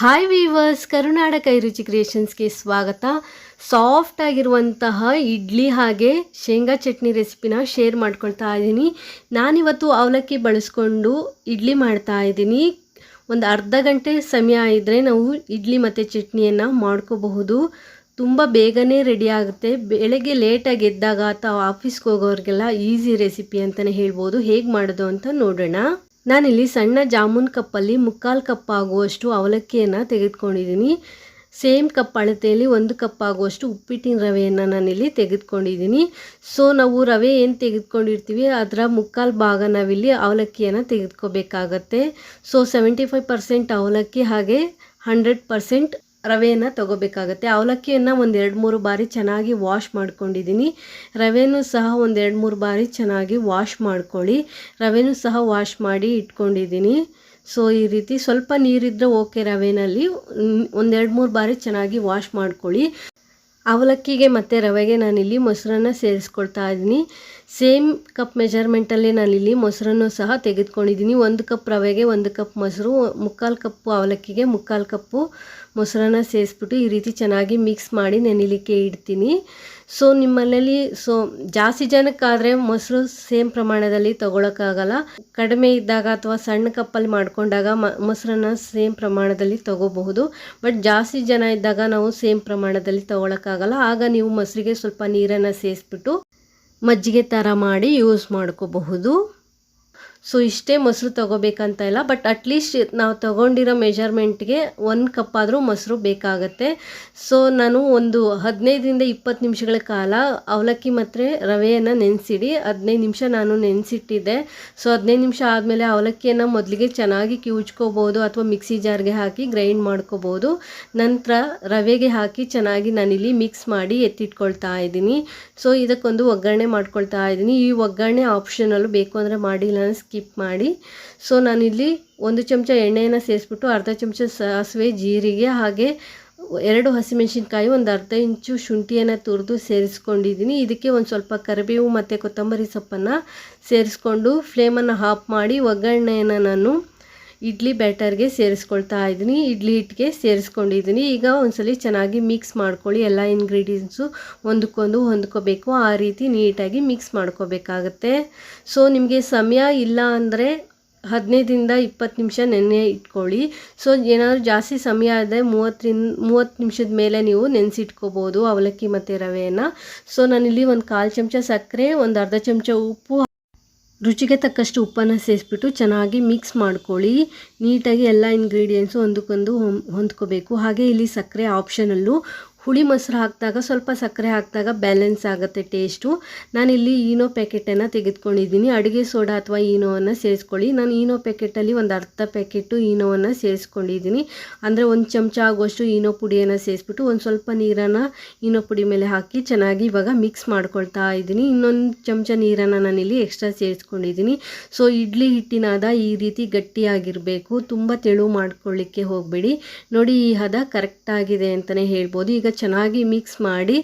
Hi viewers ಕರುನಾಡ ಕೈರುಚಿ ಕ್ರಿಯೇಷನ್ಸ್ಗೆ ಸ್ವಾಗತ. Soft ಆಗಿರುವಂತಹ ಇಡ್ಲಿ ಹಾಗೆ ಶೇಂಗಾ ಚಟ್ನಿ ರೆಸಿಪಿನ ಶೇರ್ ಮಾಡ್ಕೊಳ್ತಾ ಇದ್ದೀನಿ. ನಾನಿವತ್ತು ಅವಲಕ್ಕಿ ಬಳಸ್ಕೊಂಡು ಇಡ್ಲಿ ಮಾಡ್ತಾ ಇದ್ದೀನಿ. ಒಂದು ಅರ್ಧ ಗಂಟೆ ಸಮಯ ಇದ್ದರೆ ನಾವು ಇಡ್ಲಿ ಮತ್ತು ಚಟ್ನಿಯನ್ನು ಮಾಡ್ಕೋಬಹುದು. ತುಂಬ ಬೇಗನೆ ರೆಡಿ ಆಗುತ್ತೆ. ಬೆಳಗ್ಗೆ ಲೇಟಾಗಿ ಎದ್ದಾಗ ಅಥವಾ ಆಫೀಸ್ಗೆ ಹೋಗೋರಿಗೆಲ್ಲ ಈಸಿ ರೆಸಿಪಿ ಅಂತಲೇ ಹೇಳ್ಬೋದು. ಹೇಗೆ ಮಾಡೋದು ಅಂತ ನೋಡೋಣ. ನಾನಿಲ್ಲಿ ಸಣ್ಣ ಜಾಮೂನ್ ಕಪ್ಪಲ್ಲಿ ಮುಕ್ಕಾಲು ಕಪ್ ಆಗುವಷ್ಟು ಅವಲಕ್ಕಿಯನ್ನು ತೆಗೆದುಕೊಂಡಿದ್ದೀನಿ. ಸೇಮ್ ಕಪ್ ಅಳತೆಯಲ್ಲಿ ಒಂದು ಕಪ್ ಆಗುವಷ್ಟು ಉಪ್ಪಿಟ್ಟಿನ ರವೆಯನ್ನು ನಾನಿಲ್ಲಿ ತೆಗೆದುಕೊಂಡಿದ್ದೀನಿ. ಸೊ ನಾವು ರವೆ ಏನು ತೆಗೆದುಕೊಂಡಿರ್ತೀವಿ, ಅದರ ಮುಕ್ಕಾಲು ಭಾಗ ನಾವಿಲ್ಲಿ ಅವಲಕ್ಕಿಯನ್ನು ತೆಗೆದುಕೋಬೇಕಾಗತ್ತೆ. ಸೊ ಸೆವೆಂಟಿ ಫೈವ್ ಪರ್ಸೆಂಟ್ ಅವಲಕ್ಕಿ ಹಾಗೆ ಹಂಡ್ರೆಡ್ ಪರ್ಸೆಂಟ್ ರವೆಯನ್ನು ತಗೋಬೇಕಾಗತ್ತೆ. ಅವಲಕ್ಕಿಯನ್ನು ಒಂದು ಎರಡು ಮೂರು ಬಾರಿ ಚೆನ್ನಾಗಿ ವಾಶ್ ಮಾಡ್ಕೊಂಡಿದ್ದೀನಿ. ರವೆನೂ ಸಹ ಒಂದು ಎರಡು ಮೂರು ಬಾರಿ ಚೆನ್ನಾಗಿ ವಾಶ್ ಮಾಡ್ಕೊಳ್ಳಿ. ರವೆನೂ ಸಹ ವಾಶ್ ಮಾಡಿ ಇಟ್ಕೊಂಡಿದ್ದೀನಿ. ಸೊ ಈ ರೀತಿ ಸ್ವಲ್ಪ ನೀರಿದ್ದರೆ ಓಕೆ ರವೆನಲ್ಲಿ. ಒಂದೆರಡು ಮೂರು ಬಾರಿ ಚೆನ್ನಾಗಿ ವಾಶ್ ಮಾಡ್ಕೊಳ್ಳಿ. ಅವಲಕ್ಕಿಗೆ ಮತ್ತು ರವೆಗೆ ನಾನಿಲ್ಲಿ ಮೊಸರನ್ನು ಸೇರಿಸ್ಕೊಳ್ತಾ ಇದ್ದೀನಿ. ಸೇಮ್ ಕಪ್ ಮೆಜರ್ಮೆಂಟಲ್ಲಿ ನಾನಿಲ್ಲಿ ಮೊಸರನ್ನು ಸಹ ತೆಗೆದುಕೊಂಡಿದ್ದೀನಿ. ಒಂದು ಕಪ್ ರವೆಗೆ ಒಂದು ಕಪ್ ಮೊಸರು, ಮುಕ್ಕಾಲು ಕಪ್ಪು ಅವಲಕ್ಕಿಗೆ ಮುಕ್ಕಾಲು ಕಪ್ಪು ಮೊಸರನ್ನ ಸೇರಿಸ್ಬಿಟ್ಟು ಈ ರೀತಿ ಚೆನ್ನಾಗಿ ಮಿಕ್ಸ್ ಮಾಡಿ ನೆನಿಲಿಕ್ಕೆ ಇಡ್ತೀನಿ. ಸೊ ನಿಮ್ಮನೇಲಿ ಸೊ ಜಾಸ್ತಿ ಜನಕ್ಕಾದರೆ ಮೊಸರು ಸೇಮ್ ಪ್ರಮಾಣದಲ್ಲಿ ತೊಗೊಳಕ್ಕಾಗಲ್ಲ. ಕಡಿಮೆ ಇದ್ದಾಗ ಅಥವಾ ಸಣ್ಣ ಕಪ್ಪಲ್ಲಿ ಮಾಡಿಕೊಂಡಾಗ ಮೊಸರನ್ನ ಸೇಮ್ ಪ್ರಮಾಣದಲ್ಲಿ ತಗೋಬಹುದು. ಬಟ್ ಜಾಸ್ತಿ ಜನ ಇದ್ದಾಗ ನಾವು ಸೇಮ್ ಪ್ರಮಾಣದಲ್ಲಿ ತೊಗೊಳಕ್ಕಾಗಲ್ಲ. ಆಗ ನೀವು ಮೊಸರಿಗೆ ಸ್ವಲ್ಪ ನೀರನ್ನು ಸೇರಿಸ್ಬಿಟ್ಟು ಮಜ್ಜಿಗೆ ಥರ ಮಾಡಿ ಯೂಸ್ ಮಾಡ್ಕೋಬಹುದು. ಸೊ ಇಷ್ಟೇ ಮೊಸರು ತೊಗೋಬೇಕಂತ ಇಲ್ಲ ಬಟ್ ಅಟ್ಲೀಸ್ಟ್ ನಾವು ತೊಗೊಂಡಿರೋ ಮೆಜರ್ಮೆಂಟ್ಗೆ ಒಂದು ಕಪ್ ಆದರೂ ಮೊಸರು ಬೇಕಾಗತ್ತೆ. ಸೊ ನಾನು ಒಂದು ಹದಿನೈದರಿಂದ ಇಪ್ಪತ್ತು ನಿಮಿಷಗಳ ಕಾಲ ಅವಲಕ್ಕಿ ಮತ್ತು ರವೆಯನ್ನು ನೆನೆಸಿಡಿ. ಹದಿನೈದು ನಿಮಿಷ ನಾನು ನೆನೆಸಿಟ್ಟಿದ್ದೆ. ಸೊ ಹದಿನೈದು ನಿಮಿಷ ಆದಮೇಲೆ ಅವಲಕ್ಕಿಯನ್ನು ಮೊದಲಿಗೆ ಚೆನ್ನಾಗಿ ಕಿವುಚ್ಕೋಬೋದು ಅಥವಾ ಮಿಕ್ಸಿ ಜಾರ್ಗೆ ಹಾಕಿ ಗ್ರೈಂಡ್ ಮಾಡ್ಕೋಬೋದು. ನಂತರ ರವೆಗೆ ಹಾಕಿ ಚೆನ್ನಾಗಿ ನಾನಿಲ್ಲಿ ಮಿಕ್ಸ್ ಮಾಡಿ ಎತ್ತಿಟ್ಕೊಳ್ತಾ ಇದ್ದೀನಿ. ಸೊ ಇದಕ್ಕೊಂದು ಒಗ್ಗರಣೆ ಮಾಡ್ಕೊಳ್ತಾ ಇದ್ದೀನಿ. ಈ ಒಗ್ಗರಣೆ ಆಪ್ಷನಲ್ಲೂ ಬೇಕು ಅಂದರೆ ಮಾಡಿಲ್ಲ ಸ್ಕಿಪ್ ಮಾಡಿ. ಸೊ ನಾನಿಲ್ಲಿ ಒಂದು ಚಮಚ ಎಣ್ಣೆಯನ್ನು ಸೇರಿಸ್ಬಿಟ್ಟು ಅರ್ಧ ಚಮಚ ಸಾಸಿವೆ, ಜೀರಿಗೆ ಹಾಗೆ ಎರಡು ಹಸಿಮೆಣಸಿನ್ಕಾಯಿ, ಒಂದು ಅರ್ಧ ಇಂಚು ಶುಂಠಿಯನ್ನು ತುರಿದು ಸೇರಿಸ್ಕೊಂಡಿದ್ದೀನಿ. ಇದಕ್ಕೆ ಒಂದು ಸ್ವಲ್ಪ ಕರಿಬೇವು ಮತ್ತು ಕೊತ್ತಂಬರಿ ಸೊಪ್ಪನ್ನು ಸೇರಿಸ್ಕೊಂಡು ಫ್ಲೇಮನ್ನು ಹಾಫ್ ಮಾಡಿ ಒಗ್ಗರಣೆಯನ್ನು ನಾನು ಇಡ್ಲಿ ಬ್ಯಾಟರ್ಗೆ ಸೇರಿಸ್ಕೊಳ್ತಾ ಇದ್ದೀನಿ. ಇಡ್ಲಿ ಹಿಟ್ಟಿಗೆ ಸೇರಿಸ್ಕೊಂಡಿದ್ದೀನಿ. ಈಗ ಒಂದ್ಸಲಿ ಚೆನ್ನಾಗಿ ಮಿಕ್ಸ್ ಮಾಡ್ಕೊಳ್ಳಿ. ಎಲ್ಲ ಇಂಗ್ರೀಡಿಯೆಂಟ್ಸು ಒಂದಕ್ಕೊಂದು ಹೊಂದ್ಕೋಬೇಕು. ಆ ರೀತಿ ನೀಟಾಗಿ ಮಿಕ್ಸ್ ಮಾಡ್ಕೋಬೇಕಾಗತ್ತೆ. ಸೊ ನಿಮಗೆ ಸಮಯ ಇಲ್ಲ ಅಂದರೆ ಹದಿನೈದರಿಂದ ಇಪ್ಪತ್ತು ನಿಮಿಷ ನೆನೆ ಇಟ್ಕೊಳ್ಳಿ. ಸೊ ಏನಾದರೂ ಜಾಸ್ತಿ ಸಮಯ ಆದರೆ ಮೂವತ್ತರಿಂದ, ಮೂವತ್ತು ನಿಮಿಷದ ಮೇಲೆ ನೀವು ನೆನೆಸಿಟ್ಕೋಬೋದು ಅವಲಕ್ಕಿ ಮತ್ತು ರವೆಯನ್ನು. ಸೊ ನಾನಿಲ್ಲಿ ಒಂದು ಕಾಲು ಚಮಚ ಸಕ್ಕರೆ, ಒಂದು ಅರ್ಧ ಚಮಚ ಉಪ್ಪು ರುಚಿಗೆ ತಕ್ಕಷ್ಟು ಉಪ್ಪನ್ನು ಸೇರಿಸ್ಬಿಟ್ಟು ಚೆನ್ನಾಗಿ ಮಿಕ್ಸ್ ಮಾಡ್ಕೊಳ್ಳಿ. ನೀಟಾಗಿ ಎಲ್ಲ ಇಂಗ್ರೀಡಿಯೆಂಟ್ಸು ಒಂದಕ್ಕೊಂದು ಹೊಂದ್ಕೋಬೇಕು. ಹಾಗೆ ಇಲ್ಲಿ ಸಕ್ಕರೆ ಆಪ್ಷನಲ್ಲು ಹುಳಿ ಮೊಸರು ಹಾಕಿದಾಗ ಸ್ವಲ್ಪ ಸಕ್ಕರೆ ಹಾಕಿದಾಗ ಬ್ಯಾಲೆನ್ಸ್ ಆಗುತ್ತೆ ಟೇಸ್ಟು ನಾನಿಲ್ಲಿ ಈನೋ ಪ್ಯಾಕೆಟನ್ನು ತೆಗೆದುಕೊಂಡಿದ್ದೀನಿ. ಅಡುಗೆ ಸೋಡಾ ಅಥವಾ ಈನೋವನ್ನು ಸೇರಿಸ್ಕೊಳ್ಳಿ. ನಾನು ಈನೋ ಪ್ಯಾಕೆಟಲ್ಲಿ ಒಂದು ಅರ್ಧ ಪ್ಯಾಕೆಟು ಈನೋವನ್ನು ಸೇರಿಸ್ಕೊಂಡಿದ್ದೀನಿ. ಅಂದರೆ ಒಂದು ಚಮಚ ಆಗುವಷ್ಟು ಈನೋ ಪುಡಿಯನ್ನು ಸೇರಿಸ್ಬಿಟ್ಟು ಒಂದು ಸ್ವಲ್ಪ ನೀರನ್ನು ಈನೋ ಪುಡಿ ಮೇಲೆ ಹಾಕಿ ಚೆನ್ನಾಗಿ ಇವಾಗ ಮಿಕ್ಸ್ ಮಾಡ್ಕೊಳ್ತಾ ಇದ್ದೀನಿ. ಇನ್ನೊಂದು ಚಮಚ ನೀರನ್ನು ನಾನಿಲ್ಲಿ ಎಕ್ಸ್ಟ್ರಾ ಸೇರಿಸ್ಕೊಂಡಿದ್ದೀನಿ. ಸೊ ಇಡ್ಲಿ ಹಿಟ್ಟಿನಾದ ಈ ರೀತಿ ಗಟ್ಟಿಯಾಗಿರಬೇಕು. ತುಂಬ ತೆಳು ಮಾಡ್ಕೊಳ್ಳಿಕ್ಕೆ ಹೋಗಬೇಡಿ. ನೋಡಿ, ಈ ಹದ ಕರೆಕ್ಟಾಗಿದೆ ಅಂತಲೇ ಹೇಳ್ಬೋದು. ಈಗ ಚೆನ್ನಾಗಿ ಮಿಕ್ಸ್ ಮಾಡಿ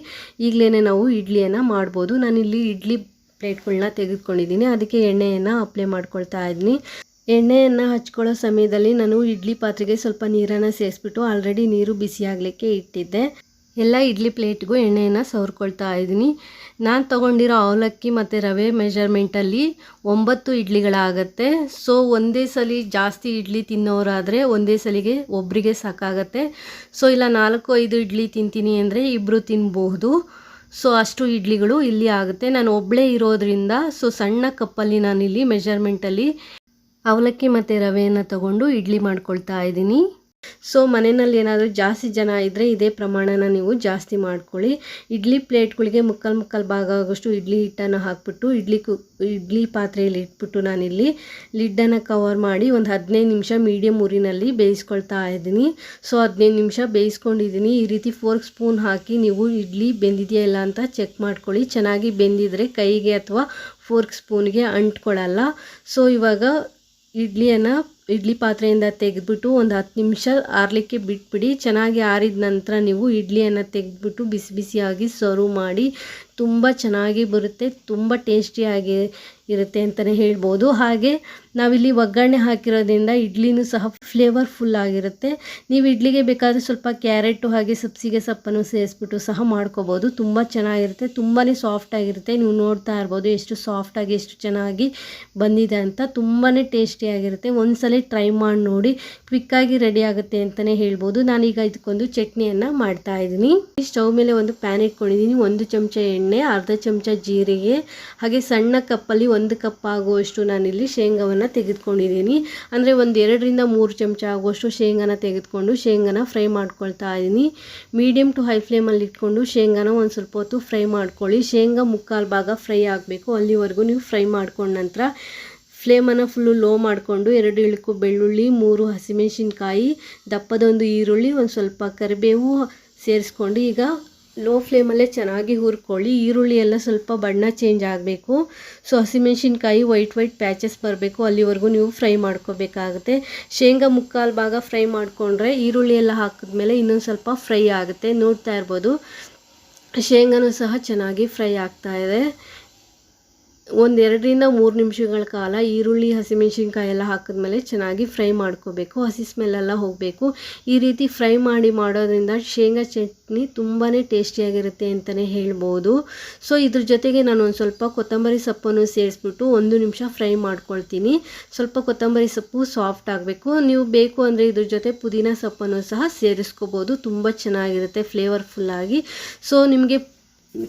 ಈಗಲೇ ನಾವು ಇಡ್ಲಿಯನ್ನು ಮಾಡ್ಬೋದು. ನಾನಿಲ್ಲಿ ಇಡ್ಲಿ ಪ್ಲೇಟ್ಗಳನ್ನ ತೆಗೆದುಕೊಂಡಿದ್ದೀನಿ ಅದಕ್ಕೆ ಎಣ್ಣೆಯನ್ನು ಅಪ್ಲೈ ಮಾಡ್ಕೊಳ್ತಾ ಇದ್ದೀನಿ. ಎಣ್ಣೆಯನ್ನು ಹಚ್ಕೊಳ್ಳೋ ಸಮಯದಲ್ಲಿ ನಾನು ಇಡ್ಲಿ ಪಾತ್ರೆಗೆ ಸ್ವಲ್ಪ ನೀರನ್ನು ಸೇರಿಸ್ಬಿಟ್ಟು ಆಲ್ರೆಡಿ ನೀರು ಬಿಸಿ ಆಗಲಿಕ್ಕೆ ಇಟ್ಟಿದ್ದೆ. ಎಲ್ಲ ಇಡ್ಲಿ ಪ್ಲೇಟ್ಗೂ ಎಣ್ಣೆಯನ್ನು ಸವರ್ಕೊಳ್ತಾ ಇದ್ದೀನಿ. ನಾನು ತೊಗೊಂಡಿರೋ ಅವಲಕ್ಕಿ ಮತ್ತು ರವೆ ಮೆಜರ್ಮೆಂಟಲ್ಲಿ ಒಂಬತ್ತು ಇಡ್ಲಿಗಳಾಗತ್ತೆ. ಸೊ ಒಂದೇ ಸಲ ಜಾಸ್ತಿ ಇಡ್ಲಿ ತಿನ್ನೋರಾದರೆ ಒಂದೇ ಸಲಿಗೆ ಒಬ್ಬರಿಗೆ ಸಾಕಾಗತ್ತೆ. ಸೊ ಇಲ್ಲ ನಾಲ್ಕು ಐದು ಇಡ್ಲಿ ತಿಂತೀನಿ ಅಂದರೆ ಇಬ್ಬರು ತಿನ್ಬಹುದು. ಸೊ ಅಷ್ಟು ಇಡ್ಲಿಗಳು ಇಲ್ಲಿ ಆಗುತ್ತೆ. ನಾನು ಒಬ್ಬಳೇ ಇರೋದ್ರಿಂದ ಸೊ ಸಣ್ಣ ಕಪ್ಪಲ್ಲಿ ನಾನಿಲ್ಲಿ ಮೆಜರ್ಮೆಂಟಲ್ಲಿ ಅವಲಕ್ಕಿ ಮತ್ತು ರವೆಯನ್ನು ತಗೊಂಡು ಇಡ್ಲಿ ಮಾಡ್ಕೊಳ್ತಾ ಇದ್ದೀನಿ. ಸೊ ಮನೆಯಲ್ಲಿ ಏನಾದರೂ ಜಾಸ್ತಿ ಜನ ಇದ್ದರೆ ಇದೇ ಪ್ರಮಾಣನ ನೀವು ಜಾಸ್ತಿ ಮಾಡ್ಕೊಳ್ಳಿ. ಇಡ್ಲಿ ಪ್ಲೇಟ್ಗಳಿಗೆ ಮುಕ್ಕಲ್ ಮುಕ್ಕಲ್ ಭಾಗ ಆಗೋಷ್ಟು ಇಡ್ಲಿ ಹಿಟ್ಟನ್ನು ಹಾಕ್ಬಿಟ್ಟು ಇಡ್ಲಿ ಕು, ಇಡ್ಲಿ ಪಾತ್ರೆಯಲ್ಲಿ ಇಟ್ಬಿಟ್ಟು ನಾನಿಲ್ಲಿ ಲಿಡ್ಡನ್ನು ಕವರ್ ಮಾಡಿ ಒಂದು ಹದಿನೈದು ನಿಮಿಷ ಮೀಡಿಯಮ್ ಊರಿನಲ್ಲಿ ಬೇಯಿಸ್ಕೊಳ್ತಾ ಇದ್ದೀನಿ. ಸೊ ಹದಿನೈದು ನಿಮಿಷ ಬೇಯಿಸ್ಕೊಂಡಿದ್ದೀನಿ. ಈ ರೀತಿ ಫೋರ್ಕ್ ಸ್ಪೂನ್ ಹಾಕಿ ನೀವು ಇಡ್ಲಿ ಬೆಂದಿದೆಯಾ ಇಲ್ಲ ಅಂತ ಚೆಕ್ ಮಾಡ್ಕೊಳ್ಳಿ. ಚೆನ್ನಾಗಿ ಬೆಂದಿದ್ರೆ ಕೈಗೆ ಅಥವಾ ಫೋರ್ಕ್ ಸ್ಪೂನ್ಗೆ ಅಂಟ್ಕೊಳ್ಳಲ್ಲ ಸೊ ಇವಾಗ ಇಡ್ಲಿಯನ್ನು ಇಡ್ಲಿ ಪಾತ್ರೆಯಿಂದ ತೆಗೆದ್ಬಿಟ್ಟು ಒಂದು ಹತ್ತು ನಿಮಿಷ ಆರಲಿಕ್ಕೆ ಬಿಟ್ಬಿಡಿ. ಚೆನ್ನಾಗಿ ಆರಿದ ನಂತರ ನೀವು ಇಡ್ಲಿಯನ್ನು ತೆಗೆದ್ಬಿಟ್ಟು ಬಿಸಿ ಬಿಸಿಯಾಗಿ ಸರ್ವ್ ಮಾಡಿ. ತುಂಬ ಚೆನ್ನಾಗಿ ಬರುತ್ತೆ, ತುಂಬ ಟೇಸ್ಟಿಯಾಗಿ ಇರುತ್ತೆ ಅಂತಲೇ ಹೇಳ್ಬೋದು. ಹಾಗೆ ನಾವಿಲ್ಲಿ ಒಗ್ಗರಣೆ ಹಾಕಿರೋದ್ರಿಂದ ಇಡ್ಲಿನೂ ಸಹ ಫ್ಲೇವರ್ಫುಲ್ ಆಗಿರುತ್ತೆ. ನೀವು ಇಡ್ಲಿಗೆ ಬೇಕಾದರೆ ಸ್ವಲ್ಪ ಕ್ಯಾರೆಟು ಹಾಗೆ ಸಬ್ಸಿಗೆ ಸೊಪ್ಪನ್ನು ಸೇರಿಸ್ಬಿಟ್ಟು ಸಹ ಮಾಡ್ಕೋಬೋದು. ತುಂಬ ಚೆನ್ನಾಗಿರುತ್ತೆ. ತುಂಬಾ ಸಾಫ್ಟ್ ಆಗಿರುತ್ತೆ. ನೀವು ನೋಡ್ತಾ ಇರ್ಬೋದು ಎಷ್ಟು ಸಾಫ್ಟಾಗಿ ಎಷ್ಟು ಚೆನ್ನಾಗಿ ಬಂದಿದೆ ಅಂತ. ತುಂಬಾ ಟೇಸ್ಟಿಯಾಗಿರುತ್ತೆ ಒಂದ್ಸಲ ಟ್ರೈ ಮಾಡಿ ನೋಡಿ ಕ್ವಿಕ್ಕಾಗಿ ರೆಡಿ ಆಗುತ್ತೆ ಅಂತಲೇ ಹೇಳ್ಬೋದು. ನಾನೀಗ ಇದಕ್ಕೊಂದು ಚಟ್ನಿಯನ್ನು ಮಾಡ್ತಾ ಇದ್ದೀನಿ. ಸ್ಟವ್ ಮೇಲೆ ಒಂದು ಪ್ಯಾನ್ ಇಟ್ಕೊಂಡಿದ್ದೀನಿ. ಒಂದು ಚಮಚ ಎಣ್ಣೆ, ಅರ್ಧ ಚಮಚ ಜೀರಿಗೆ, ಹಾಗೆ ಸಣ್ಣ ಕಪ್ಪಲ್ಲಿ ಒಂದು ಕಪ್ ಆಗುವಷ್ಟು ನಾನಿಲ್ಲಿ ಶೇಂಗಾವನ್ನು ತೆಗೆದುಕೊಂಡಿದ್ದೀನಿ. ಅಂದರೆ ಒಂದು ಎರಡರಿಂದ ಮೂರು ಚಮಚ ಆಗುವಷ್ಟು ಶೇಂಗಾನ ತೆಗೆದುಕೊಂಡು ಶೇಂಗಾನ ಫ್ರೈ ಮಾಡ್ಕೊಳ್ತಾ ಇದ್ದೀನಿ. ಮೀಡಿಯಮ್ ಟು ಹೈ ಫ್ಲೇಮಲ್ಲಿ ಇಟ್ಕೊಂಡು ಶೇಂಗಾನ ಒಂದು ಸ್ವಲ್ಪ ಹೊತ್ತು ಫ್ರೈ ಮಾಡ್ಕೊಳ್ಳಿ. ಶೇಂಗಾ ಮುಕ್ಕಾಲು ಭಾಗ ಫ್ರೈ ಆಗಬೇಕು. ಅಲ್ಲಿವರೆಗೂ ನೀವು ಫ್ರೈ ಮಾಡ್ಕೊಂಡ ನಂತರ ಫ್ಲೇಮನ್ನು ಫುಲ್ಲು ಲೋ ಮಾಡಿಕೊಂಡು ಎರಡು ಇಳುಕು ಬೆಳ್ಳುಳ್ಳಿ, ಮೂರು ಹಸಿಮೆಣಸಿನ್ಕಾಯಿ, ದಪ್ಪದೊಂದು ಈರುಳ್ಳಿ, ಒಂದು ಸ್ವಲ್ಪ ಕರಿಬೇವು ಸೇರಿಸ್ಕೊಂಡು ಈಗ ಲೋ ಫ್ಲೇಮಲ್ಲೇ ಚೆನ್ನಾಗಿ ಹುರ್ಕೊಳ್ಳಿ. ಈರುಳ್ಳಿ ಎಲ್ಲ ಸ್ವಲ್ಪ ಬಣ್ಣ ಚೇಂಜ್ ಆಗಬೇಕು. ಸೊ ಹಸಿಮೆಣ್ಸಿನ್ಕಾಯಿ ವೈಟ್ ವೈಟ್ ಪ್ಯಾಚಸ್ ಬರಬೇಕು. ಅಲ್ಲಿವರೆಗೂ ನೀವು ಫ್ರೈ ಮಾಡ್ಕೋಬೇಕಾಗುತ್ತೆ. ಶೇಂಗಾ ಮುಕ್ಕಾಲು ಭಾಗ ಫ್ರೈ ಮಾಡಿಕೊಂಡ್ರೆ ಈರುಳ್ಳಿ ಎಲ್ಲ ಹಾಕಿದ್ಮೇಲೆ ಇನ್ನೊಂದು ಸ್ವಲ್ಪ ಫ್ರೈ ಆಗುತ್ತೆ. ನೋಡ್ತಾ ಇರ್ಬೋದು. ಶೇಂಗಾನೂ ಸಹ ಚೆನ್ನಾಗಿ ಫ್ರೈ ಆಗ್ತಾ ಇದೆ. ಒಂದು ಎರಡರಿಂದ ಮೂರು ನಿಮಿಷಗಳ ಕಾಲ ಈರುಳ್ಳಿ, ಹಸಿಮೆಣ್ಸಿನ್ಕಾಯಿ ಎಲ್ಲ ಹಾಕಿದ್ಮೇಲೆ ಚೆನ್ನಾಗಿ ಫ್ರೈ ಮಾಡ್ಕೋಬೇಕು. ಹಸಿ ಸ್ಮೆಲ್ಲೆಲ್ಲ ಹೋಗಬೇಕು. ಈ ರೀತಿ ಫ್ರೈ ಮಾಡಿ ಮಾಡೋದ್ರಿಂದ ಶೇಂಗಾ ಚಟ್ನಿ ತುಂಬಾ ಟೇಸ್ಟಿಯಾಗಿರುತ್ತೆ ಅಂತಲೇ ಹೇಳ್ಬೋದು. ಸೊ ಇದ್ರ ಜೊತೆಗೆ ನಾನು ಒಂದು ಸ್ವಲ್ಪ ಕೊತ್ತಂಬರಿ ಸೊಪ್ಪನ್ನು ಸೇರಿಸ್ಬಿಟ್ಟು ಒಂದು ನಿಮಿಷ ಫ್ರೈ ಮಾಡ್ಕೊಳ್ತೀನಿ. ಸ್ವಲ್ಪ ಕೊತ್ತಂಬರಿ ಸೊಪ್ಪು ಸಾಫ್ಟ್ ಆಗಬೇಕು. ನೀವು ಬೇಕು ಅಂದರೆ ಇದ್ರ ಜೊತೆ ಪುದೀನ ಸೊಪ್ಪನ್ನು ಸಹ ಸೇರಿಸ್ಕೋಬೋದು. ತುಂಬ ಚೆನ್ನಾಗಿರುತ್ತೆ ಫ್ಲೇವರ್ಫುಲ್ಲಾಗಿ ಸೊ ನಿಮಗೆ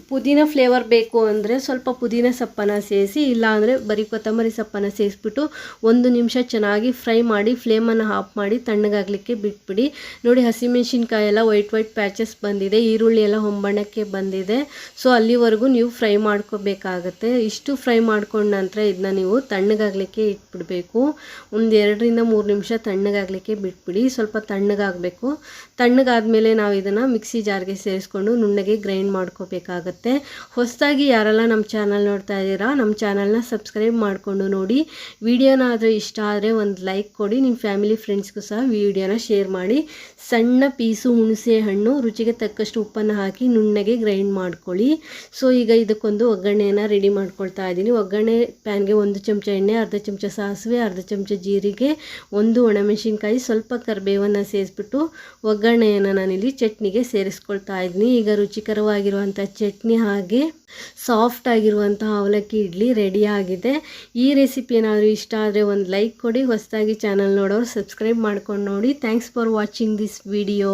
ಪುದೀನ ಫ್ಲೇವರ್ ಬೇಕು ಅಂದರೆ ಸ್ವಲ್ಪ ಪುದೀನ ಸೊಪ್ಪನ್ನು ಸೇರಿಸಿ ಇಲ್ಲಾಂದರೆ ಬರೀ ಕೊತ್ತಂಬರಿ ಸೊಪ್ಪನ್ನು ಸೇರಿಸ್ಬಿಟ್ಟು ಒಂದು ನಿಮಿಷ ಚೆನ್ನಾಗಿ ಫ್ರೈ ಮಾಡಿ ಫ್ಲೇಮನ್ನು ಆಫ್ ಮಾಡಿ ತಣ್ಣಗಾಗಲಿಕ್ಕೆ ಬಿಟ್ಬಿಡಿ. ನೋಡಿ ಹಸಿಮೆಣ್ಸಿನ್ಕಾಯಿ ಎಲ್ಲ ವೈಟ್ ವೈಟ್ ಪ್ಯಾಚಸ್ ಬಂದಿದೆ, ಈರುಳ್ಳಿ ಎಲ್ಲ ಹೊಂಬಣ್ಣಕ್ಕೆ ಬಂದಿದೆ. ಸೊ ಅಲ್ಲಿವರೆಗೂ ನೀವು ಫ್ರೈ ಮಾಡ್ಕೋಬೇಕಾಗತ್ತೆ. ಇಷ್ಟು ಫ್ರೈ ಮಾಡ್ಕೊಂಡ ನಂತರ ಇದನ್ನ ನೀವು ತಣ್ಣಗಾಗಲಿಕ್ಕೆ ಇಟ್ಬಿಡಬೇಕು. ಒಂದು ಎರಡರಿಂದ ಮೂರು ನಿಮಿಷ ತಣ್ಣಗಾಗಲಿಕ್ಕೆ ಬಿಟ್ಬಿಡಿ. ಸ್ವಲ್ಪ ತಣ್ಣಗಾಗಬೇಕು. ತಣ್ಣಗಾದ್ಮೇಲೆ ನಾವು ಇದನ್ನು ಮಿಕ್ಸಿ ಜಾರ್ಗೆ ಸೇರಿಸ್ಕೊಂಡು ನುಣ್ಣಗೆ ಗ್ರೈಂಡ್ ಮಾಡ್ಕೋಬೇಕಾಗುತ್ತೆ. ಹೊಸದಾಗಿ ಯಾರೆಲ್ಲ ನಮ್ಮ ಚಾನಲ್ ನೋಡ್ತಾ ಇದ್ದೀರಾ, ನಮ್ಮ ಚಾನಲ್ನ ಸಬ್ಸ್ಕ್ರೈಬ್ ಮಾಡಿಕೊಂಡು ನೋಡಿ. ವಿಡಿಯೋನಾದರೂ ಇಷ್ಟ ಆದರೆ ಒಂದು ಲೈಕ್ ಕೊಡಿ, ನಿಮ್ಮ ಫ್ಯಾಮಿಲಿ ಫ್ರೆಂಡ್ಸ್ಗೂ ಸಹ ವಿಡಿಯೋನ ಶೇರ್ ಮಾಡಿ. ಸಣ್ಣ ಪೀಸು ಹುಣಸೆ ಹಣ್ಣು, ರುಚಿಗೆ ತಕ್ಕಷ್ಟು ಉಪ್ಪನ್ನು ಹಾಕಿ ನುಣ್ಣಗೆ ಗ್ರೈಂಡ್ ಮಾಡ್ಕೊಳ್ಳಿ. ಸೊ, ಈಗ ಇದಕ್ಕೊಂದು ಒಗ್ಗರಣೆಯನ್ನು ರೆಡಿ ಮಾಡ್ಕೊಳ್ತಾ ಇದ್ದೀನಿ. ಒಗ್ಗರಣೆ ಪ್ಯಾನ್ಗೆ ಒಂದು ಚಮಚ ಎಣ್ಣೆ, ಅರ್ಧ ಚಮಚ ಸಾಸಿವೆ, ಅರ್ಧ ಚಮಚ ಜೀರಿಗೆ, ಒಂದು ಒಣಮೆಣಸಿನ್ಕಾಯಿ, ಸ್ವಲ್ಪ ಕರಿಬೇವನ್ನು ಸೇರಿಸ್ಬಿಟ್ಟು ಒಗ್ಗರಣೆಯನ್ನು ನಾನಿಲ್ಲಿ ಚಟ್ನಿಗೆ ಸೇರಿಸ್ಕೊಳ್ತಾ ಇದ್ದೀನಿ. ಈಗ ರುಚಿಕರವಾಗಿರುವಂಥ ಹಾಗೆ ಸಾಫ್ಟ್ ಆಗಿರುವಂತಹ ಅವಲಕ್ಕಿ ಇಡ್ಲಿ ರೆಡಿ ಆಗಿದೆ. ಈ ರೆಸಿಪಿ ಏನಾದರೂ ಇಷ್ಟ ಆದರೆ ಒಂದು ಲೈಕ್ ಕೊಡಿ. ಹೊಸದಾಗಿ ಚಾನಲ್ ನೋಡೋರು ಸಬ್ಸ್ಕ್ರೈಬ್ ಮಾಡ್ಕೊಂಡು ನೋಡಿ. Thanks for watching this video